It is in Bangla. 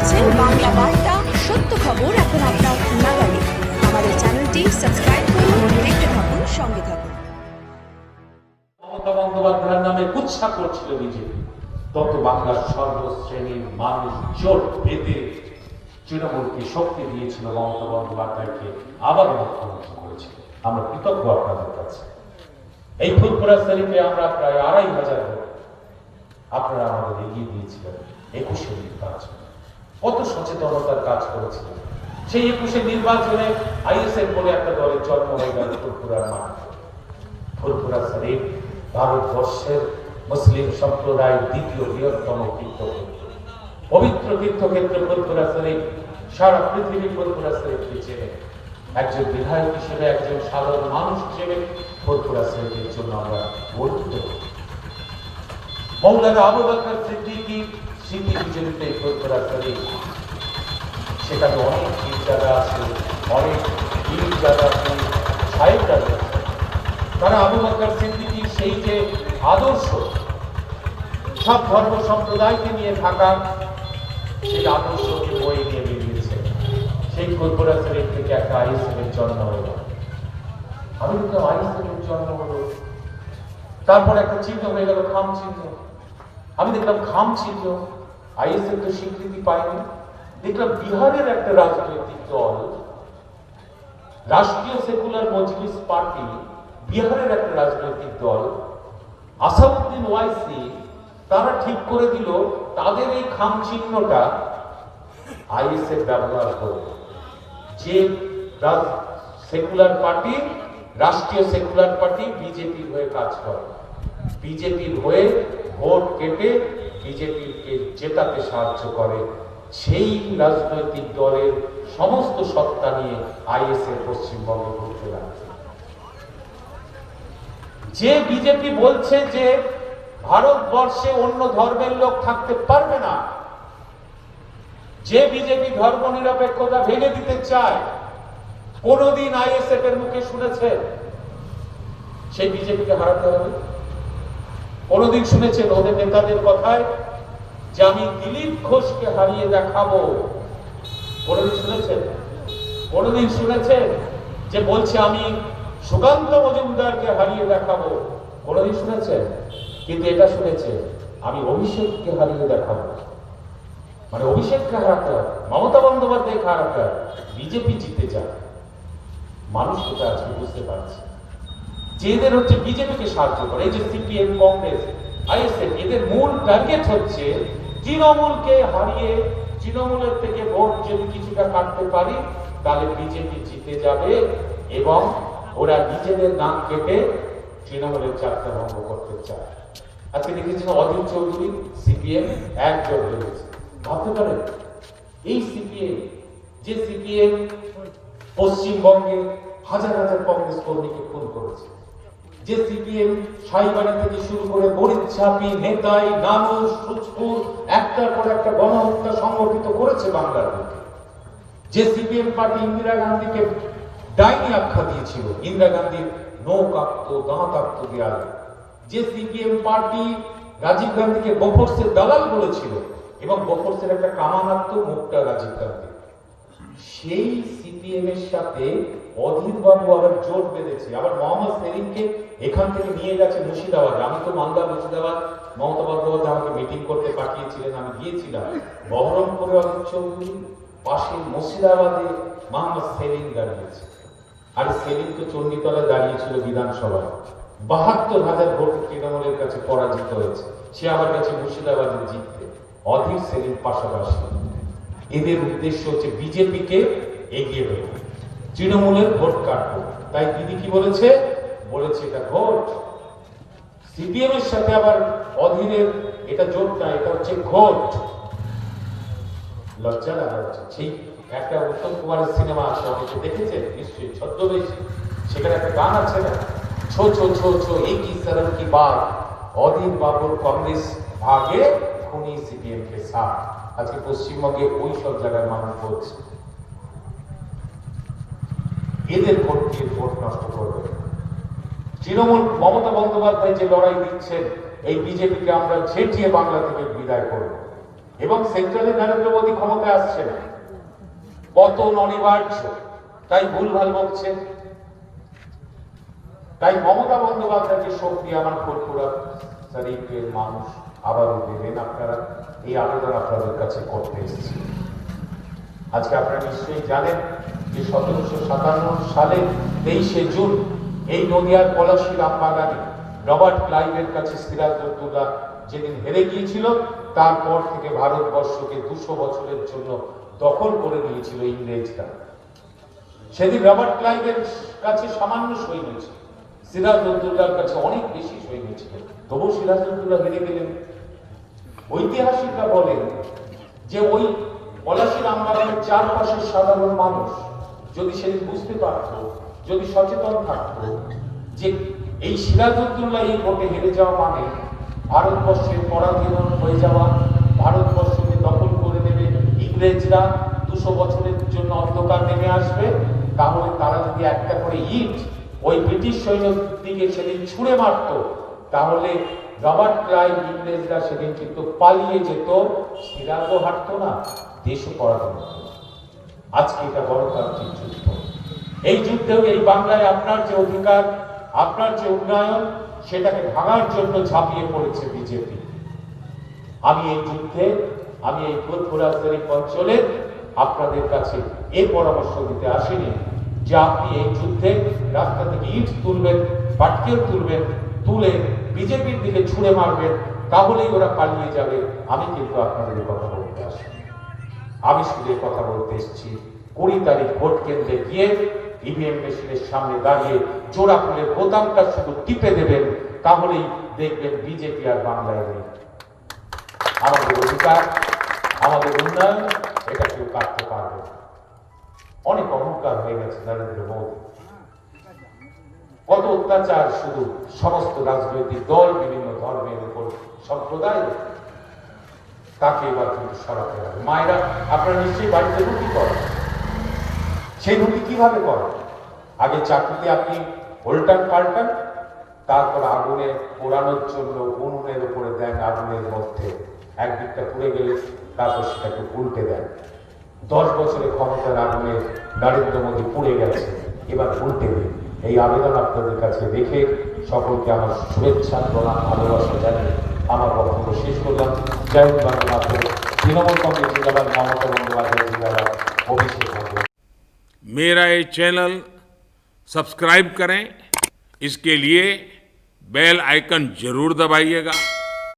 দেখছেন বাংলা বার্তা, সত্য খবর এখন আপনার নাগালে। আমাদের চ্যানেলটি সাবস্ক্রাইব করুন, দেখতে থাকুন, সঙ্গে থাকুন। মমতা বন্দ্যোপাধ্যায়ের নামে কুৎসা করছিল বিজেপি। তত বাংলার সর্বশ্রেণীর মানুষ জোট তৃণমূলকে শক্তি দিয়েছিল মমতা বন্দ্যোপাধ্যায়কে, আবার মুখ্যমন্ত্রী করেছিল। আমরা কৃতজ্ঞ আপনাদের কাছে। এই আমরা প্রায় আড়াই হাজার আপনারা আমাদের এগিয়ে দিয়েছিলেন একুশে নির্বাচন। কত সচেতনতার কাজ করেছিলেন সেই একুশে নির্বাচনে বলে একটা দলের জন্ম হয়ে গেল ফুলপুরার মাঠে। ফুরফুরা শরীফ ভারতবর্ষের মুসলিম দ্বিতীয় বৃহত্তম পবিত্র তীর্থক্ষেত্র ফুরফুরা শরীফ, সারা পৃথিবী ফুরফুরা শরীফকে চেনে। একজন বিধায়ক হিসেবে, একজন সাধারণ মানুষ হিসেবে ফুরফুরা শরীফের জন্য আমরা গর্বিত। মৌলানা আবু বিজড়িত এই ফুরফুরা শরীফ সেখানে অনেক পীরজাদা আছে, অনেক পীরজাদা আছে সাহেবরা রয়েছে তারা আবু বকর সিদ্দিকীর সেই যে আদর্শ, সব ধর্ম সম্প্রদায়কে নিয়ে থাকা, সেই আদর্শকে বয়ে নিয়ে বেরিয়েছে। সেই শরীফ থেকে একটা আইএসএফের জন্ম হলো। আমি দেখলাম আইএসএফের জন্ম হলো। তারপর একটা চিহ্ন হয়ে গেল খাম চিহ্ন। আমি দেখলাম খাম চিহ্ন। আইএসএফ তো স্বীকৃতি পায়নি। দেখলাম বিহারের একটা রাজনৈতিক দল, রাষ্ট্রীয় সেকুলার মজলিস পার্টি, বিহারের একটা রাজনৈতিক দল আসাদুদ্দিন ওয়াইসি, তারা ঠিক করে দিল, তাদের এই খাম চিহ্নটা আইএসএফ ব্যবহার করবে যে সেকুলার পার্টি, রাষ্ট্রীয় সেকুলার পার্টি বিজেপির হয়ে কাজ করে। বিজেপির হয়ে ভোট কেটে বিজেপিকে জেতাতে সাহায্য করে, সেই রাজনৈতিক দলের সমস্ত সত্তা নিয়ে আইএসএফ পশ্চিমবঙ্গে ঘুরতে লাগছে যে বিজেপি বলছে যে ভারতবর্ষে অন্য ধর্মের লোক থাকতে পারবে না, যে বিজেপি ধর্ম নিরপেক্ষতা ভেঙে দিতে চায়, কোনদিন আইএসএফ এর মুখে শুনেছেন, সেই বিজেপিকে হারাতে হবে। কোনদিন শুনেছেন ওদের নেতাদের কথায় যে আমি দিলীপ ঘোষকে হারিয়ে দেখাবো। কোনদিন শুনেছেন? কোনদিন শুনেছেন যে বলছে আমি সুকান্ত মজুমদারকে হারিয়ে দেখাবো। কোনদিন শুনেছেন? কিন্তু এটা শুনেছে আমি অভিষেককে হারিয়ে দেখাবো। মানে অভিষেককে হারাতে হবে, মমতা বন্দ্যোপাধ্যায়কে হারাতে হবে, বিজেপি জিতে যায় মানুষ সেটা আজকে বুঝতে পারছে। যে এদের হচ্ছে বিজেপিকে সাহায্য করে, এই যে সিপিএম, কংগ্রেস, আইএসএফ, এদের মূল টার্গেট হচ্ছে তৃণমূলকে হারিয়ে, তৃণমূলের থেকে ভোট যদি কিছুটা কাটতে পারি, তাহলে বিজেপি জিতে যাবে এবং ওরা নিজেদের নাম কেটে তৃণমূলের চারটা ভঙ্গ করতে চায়। আজকে দেখেছেন অধীর চৌধুরী, সিপিএম একজন হয়েছে ভাবতে পারেন, এই সিপিএম, যে সিপিএম পশ্চিমবঙ্গে হাজার হাজার কংগ্রেস কর্মীকে খুন করেছে যে সিপিএম সাইবাড়ি থেকে শুরু করে বরিচ্ছাপি নেতাই নানু সুচপুর একটার পর একটা গণহত্যা সংগঠিত করেছে বাংলার বুকে। যে সিপিএম পার্টি ইন্দিরা গান্ধীকে ডাইনি আখ্যা দিয়েছিল, ইন্দিরা গান্ধীর নৌক আঁকতো দেয়ালে যে সিপিএম পার্টি রাজীব গান্ধীকে বফোর্সের দালাল বলেছিল, এবং বফোর্সের একটা কামান আঁকতো মুখটা রাজীব গান্ধী। সেই সিপিএম এর সাথে অধীর বাবু আবার জোট বেঁধেছে। আবার মোহাম্মদ সেলিমকে এখান থেকে নিয়ে গেছে মুর্শিদাবাদে। আমি তো মালদা, মুর্শিদাবাদ, মমতা বন্দ্যোপাধ্যায় আমাকে মিটিং করতে পাঠিয়েছিলেন, আমি গিয়েছিলাম। বহরমপুরে অধীর চৌধুরী, পাশে মুর্শিদাবাদে মোহাম্মদ সেলিম দাঁড়িয়েছে। আর সেলিম তো চণ্ডীতলায় দাঁড়িয়েছিল বিধানসভায়। বাহাত্তর হাজার ভোট তৃণমূলের কাছে পরাজিত হয়েছে। সে আমার কাছে মুর্শিদাবাদে জিততে। অধীর সেলিম পাশাপাশি। এদের উদ্দেশ্য হচ্ছে বিজেপিকে এগিয়ে দেবে তৃণমূলের ভোট কাটবো। তাই দিদি কি বলেছে? বলেছে এটা ভোট। সিপিএম এর সাথে আবার অধীরের এটা জোট না এটা হচ্ছে ঘোট লজ্জা লাগা হচ্ছে। সেই একটা উত্তম কুমারের সিনেমা আছে, অনেকে দেখেছেন? নিশ্চয়ই ছদ্মবেশী। সেখানে একটা গান আছে না? ছো ছো ছো ছো এই কি সরম কি বাত অধীর বাবুর কংগ্রেস ভাগে খুনি সিপিএম কে সাথ আজকে পশ্চিমবঙ্গে ওই সব জায়গায় মানুষ বলছে। এদের ভোট দিয়ে ভোট নষ্ট করবে তৃণমূল মমতা বন্দ্যোপাধ্যায় যে লড়াই দিচ্ছেন, এই বিজেপিকে আমরা ঝেঁটিয়ে বাংলা থেকে বিদায় করব। এবং সেন্ট্রালে নরেন্দ্র মোদী ক্ষমতায় আসছে না। পতন অনিবার্য। তাই ভুলভাল বলছে তাই মমতা বন্দ্যোপাধ্যায়কে শক্তি আমার ফুরফুরা শরীফের মানুষ। আবারও দেবেন। আপনারা এই আবেদন আপনাদের কাছে করতে এসেছি। আজকে আপনারা নিশ্চয়ই জানেন যে সতেরোশো সাতান্ন সালে তেইশে জুন এই নদিয়ার পলাশী রামবাগানে রবার্ট ক্লাইভের কাছে সিরাজউদ্দৌলা যেদিন হেরে গিয়েছিল, তারপর থেকে ভারতবর্ষকে দুশো বছরের জন্য দখল করে নিয়েছিল ইংরেজরা। সেদিন রবার্ট ক্লাইভের কাছে সামান্য সৈন্য ছিল। সিরাজউদ্দৌলার কাছে অনেক বেশি সৈন্য ছিল। তবু সিরাজউদ্দৌলা হেরে গেলেন ঐতিহাসিকরা বলেন যে ওই পলাশী রামবাগানের চারপাশের সাধারণ মানুষ যদি সেদিন বুঝতে পারত, যদি সচেতন থাকতো যে এই সিরাজউদ্দৌলা এই ভোটে হেরে যাওয়া মানে ভারতবর্ষের পরাধীন হয়ে যাওয়া, ভারতবর্ষকে দখল করে নেবে ইংরেজরা, দুশো বছরের জন্য অন্ধকার নেমে আসবে, তাহলে তারা যদি একটা করে ইট ওই ব্রিটিশ সৈন্যের দিকে সেদিন ছুঁড়ে মারতো তাহলে রবার্ট ক্লাইভ ইংরেজরা সেদিন কিন্তু পালিয়ে যেত, সিরাজও হাঁটতো না, দেশও পরাধীন আজকে এটা গণতান্ত্রিক যুদ্ধ। এই যুদ্ধেও এই বাংলায় আপনার যে অধিকার, আপনার যে উন্নয়ন, সেটাকে ভাঙার জন্য ঝাঁপিয়ে পড়েছে বিজেপি। আমি এই যুদ্ধে, আমি এই শরীফ অঞ্চলে আপনাদের কাছে এই পরামর্শ দিতে আসিনি যে আপনি এই যুদ্ধে রাস্তা থেকে ইট তুলবেন পাটকেল তুলবেন, তুলে বিজেপির দিকে ছুঁড়ে মারবেন তাহলেই ওরা পালিয়ে যাবে। আমি কিন্তু আপনাদের কথা বলতে আসি আমি শুধু কথা বলতে এসেছি, কুড়ি তারিখ ভোট কেন্দ্রে গিয়ে ইভিএম মেশিনের সামনে দাঁড়িয়ে জোড়া ফুলের বোতামটা শুধু টিপে দেবেন, তাহলেই দেখবেন বিজেপি আর বাংলায় নেই। আমাদের অধিকার, আমাদের উন্নয়ন, এটা কেউ কাটতে পারবে। অনেক অহংকার হয়ে গেছে নরেন্দ্র মোদী। কত অত্যাচার শুধু সমস্ত রাজনৈতিক দল, বিভিন্ন ধর্মের উপর সম্প্রদায় তাকে এবার কিন্তু সরাতে হবে। মায়েরা, আপনারা নিশ্চয়ই বাড়িতে রুটি করেন সেই রুটি কীভাবে করেন আগে চাকরিতে আপনি উল্টান পাল্টান, তারপর আগুনে পোড়ানোর জন্য উনুনের উপরে দেন আগুনের মধ্যে। একদিকটা পুড়ে গেলে তারপর সেটাকে উল্টে দেন। দশ বছরে ক্ষমতার আগুনে নরেন্দ্র মোদী পুড়ে গেছে, এবার উল্টে দিন। এই আবেদন আপনাদের কাছে রেখে সকলকে আমার শুভেচ্ছা প্রণাম ভালোবাসা জানিয়ে আমার বক্তব্য শেষ করলাম জয় হিন্দ বাংলা মাধ্যমে তৃণমূল কংগ্রেস জিন্দাবাদ মমতা বন্দ্যোপাধ্যায় জিন্দাবাদ অভিষেক বন্দ্যোপাধ্যায় मेरा ये चैनल सब्सक्राइब करें इसके लिए बेल आइकन जरूर दबाइएगा